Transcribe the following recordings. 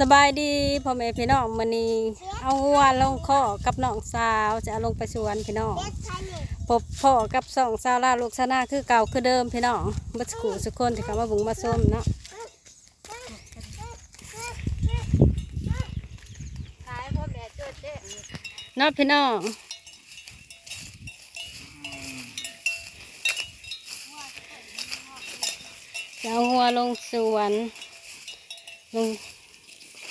สบายดีพ่อแม่พี่น้องมันนี้เอาวัวลงข้อกับน้องสาวจะเอาลงไปสวนพี่น้องพบพ่อกับสองสาวลาลูกชนาคือเก่าคือเดิมพี่น้องบัสกูสุกคนที่เขามาบุงมาส้มเนาะขายพ่อแม่เจ้าเจ้เนาะพี่น้องจะเอาวัวลงสวนลง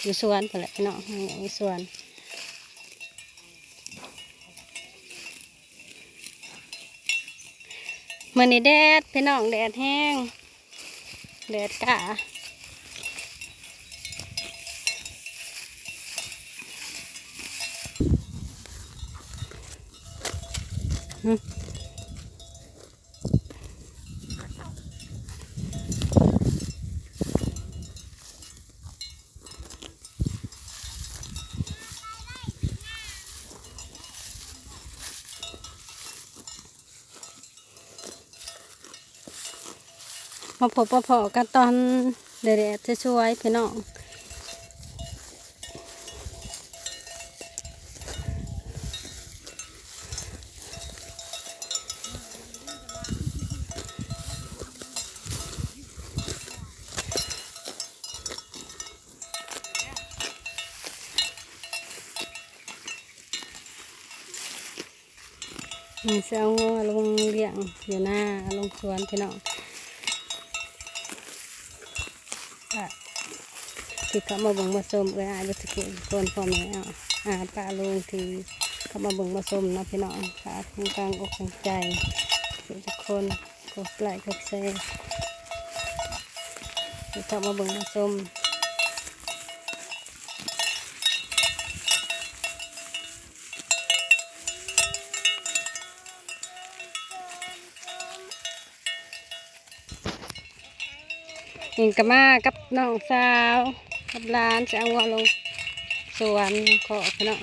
อยู่สวนไปแหละพี่น้องอยู่สวนมื่อนี้แดดพี่น้องแดดแห้งแดดกะหึมาพบมาพอกันตอนแดดจะช่วยพี่น้องมีเสียงงัวลงเลี้ยงอยู่หน้าลงสวนพี่น้อง อะ ที่เขามาบิ่งมาชมเอ้ยอายบัสกุลคนพ่อแม่อะอาป้าลุงที่เขามาบิ่งมาชมนะพี่น้องค่ะทางกลางอกทางใจทุกคนกดไลค์กดแชร์ที่เขามาบิ่งมาชมนี่ก็มากับน้องสาว กับลานจะเอางัวลงสวนขอพี่น้อง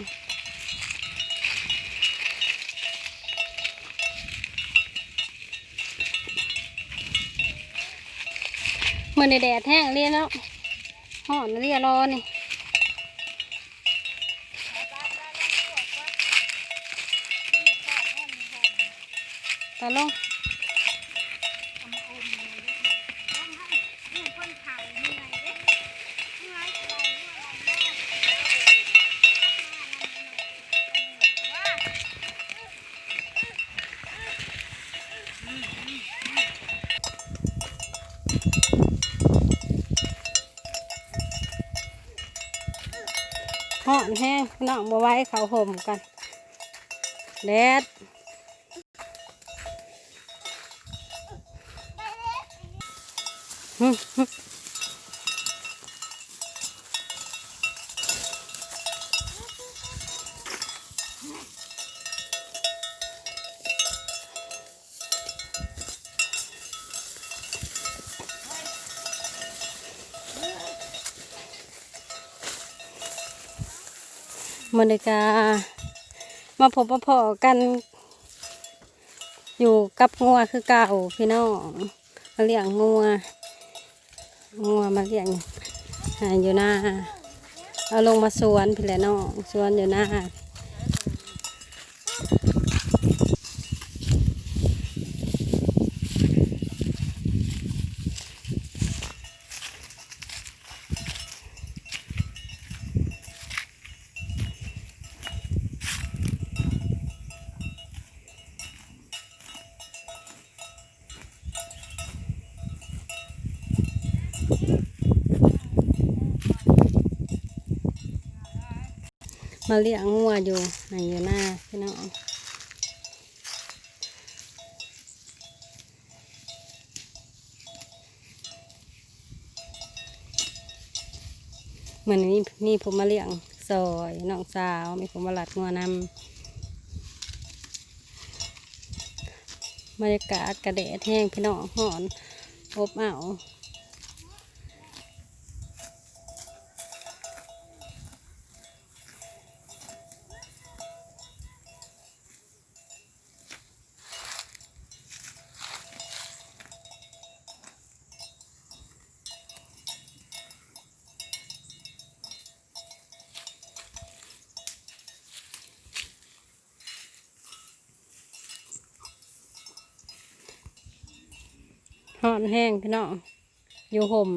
มื่อในแดดแห้งเรียนแล้วห่อนเรียรอนี่ตาลง ห่อนแห้งน้องมาไว้เขาห่มกันแดดฮึ มันเดกา มาพบมาพอกัน อยู่กับงัวคือเก่าพี่น้องมาเลี้ยงงัวงัวมาเลี้ยงอยู่หน้าเอาลงมาสวนพี่แหละน้องสวนอยู่หน้า มาเลี้ยงงัวอยู่หาอยู่หน้าพี่น้องเหมือนนี้นี่ผมมาเลี้ยงซอยน้องสาวมีผมมาหลัดงัวนำบรรยากาศกระเดดแห้งพี่น้องหอนอบอ้าว หอนแห้งพี่น้องอยู่ห่ม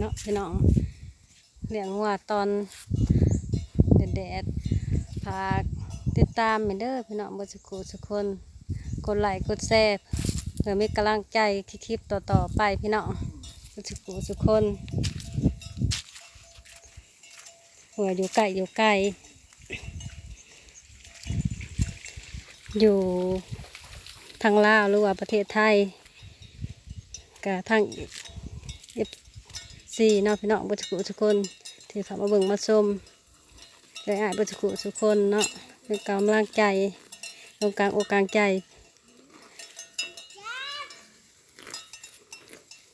เนาะพี่น้องเลี้ยงวัวตอนแดดๆพากติดตามเหมือนเด้อพี่น้องบสุขุสุคนกดไลค์กดแชร์เพื่อมีกำลังใจคลิปๆต่อๆไปพี่น้องเบสุขุสุคนหัวอยู่ไกลอยู่ไกลอยู่ทางลาวหรือว่าประเทศไทยกับทางเอฟ ซีเนาะพี่น้องเบดสุขุสุกคนที่เข้ามาเบิ่งมาชมได้อ่านเบดสุขุสุกคนเนาะเป็นกำลังใจตรงกลางอกกลางใจ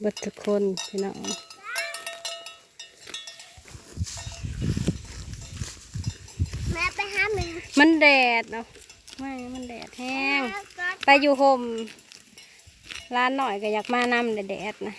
เบัดทุกคนพี่น้องแม่ไปหาแม่มันแดดเนาะไม่ มันแดดแห้ง ไปอยู่ห่มร้านหน่อยก็อยากมานำแดดๆนะ